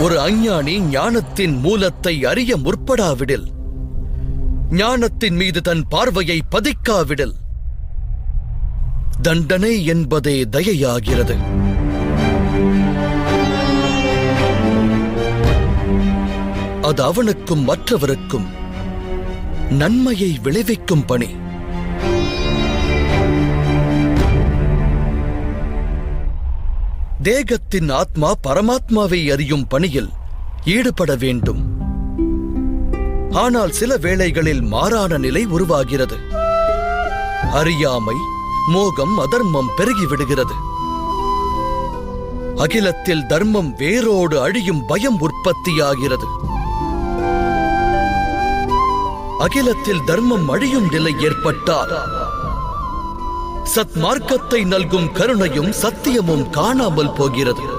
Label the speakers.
Speaker 1: ஒரு அஞ்ஞானி ஞானத்தின் மூலத்தை அறிய முற்படாவிடில். ஞானத்தின் மீது தன் பார்வையை பதிக்காவிடில். தண்டனை என்பதே தயையாகிறது. அது அவனுக்கும் மற்றவருக்கும் நன்மையை விளைவிக்கும் பணி. தேகத்தின் ஆத்மா பரமாத்மாவை அறியும் பணியில் ஈடுபட வேண்டும். ஆனால் சில வேளைகளில் மாறான நிலை உருவாகிறது. அறியாமை மோகம் அதர்மம் பெருகிவிடுகிறது அகிலத்தில் தர்மம் வேரோடு அழியும் பயம் உற்பத்தியாகிறது. அகிலத்தில் தர்மம் அழியும் நிலை ஏற்பட்டால் சத்மார்க்கத்தை நல்கும் கருணையும் சத்தியமும் காணாமல் போகிறது.